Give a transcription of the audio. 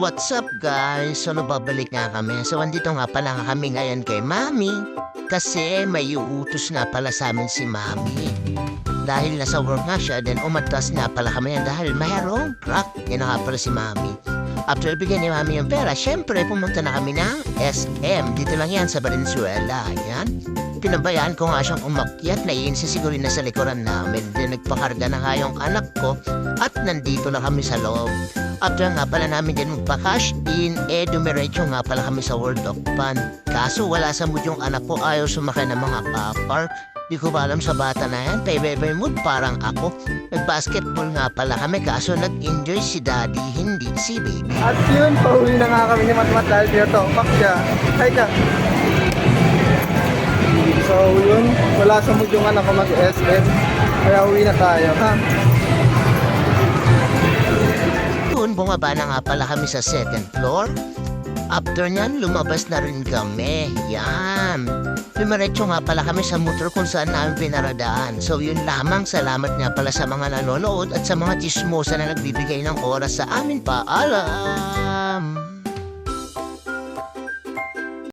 what's up guys? So nababalik nga kami. So andito nga pala kami ngayon kay Mami. Kasi may uutos nga pala sa amin si Mami. Dahil nasa work nga siya, then umatras nga pala kami dahil mayroong truck. Yan na nga pala si Mami. After bigyan ni Mami yung pera, syempre pumunta na kami ng SM. Dito lang yan sa Valenzuela. Yan. Pinabayaan ko nga siyang umakyat na iinsi siguro na sa likuran namin. Then nagpakarga na nga yung anak ko at nandito na kami sa loob. After nga pala namin din magpa-cash in, eh dumiretso nga pala kami sa World of Fun. Kaso wala sa mood yung anak ko ayaw sumakay ng mga car. Di ko ba alam sa bata na yan, pay-bebe mood parang ako. Nag-basketball nga pala kami kaso nag-enjoy si daddy, hindi si baby. At yun, pauwi na nga kami ni Matmat dahil pinatopak siya. Hi ka. So yun, wala sa mood yung anak ko mag-SM. Kaya uwi na tayo, ha? Doon, bumaba na nga pala kami sa second floor. After nyan, lumabas na rin kami. Yan. Dumiretso nga pala kami sa motor kung saan namin pinaradaan. So yun lamang, salamat nga pala sa mga nanonood at sa mga chismosa na nagbibigay ng oras sa amin. Paalam!